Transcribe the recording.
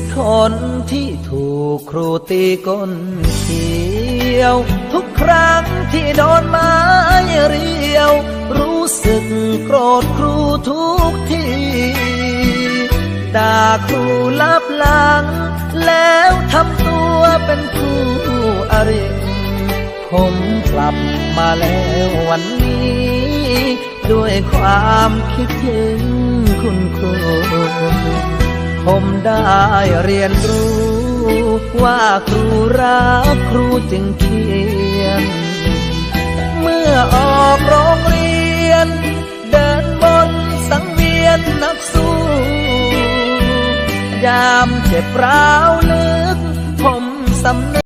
ทธิ์คนที่ถูกครูตีก้นเขียว ทุกครั้งที่โดนไม้เรียว รู้สึกโกรธครูทุกทีด่าครูลับหลัง แล้วทำตัวเป็นผู้อริผมกลับมาแล้ววันนี้ ด้วยความคิดถึงคุณครู ผมได้เรียนรู้ ว่าครูรักครูจึงเขียน เมื่อออกโรงเรียน เดินบนสังเวียนนักสู้ ยามเจ็บร้าวเลือ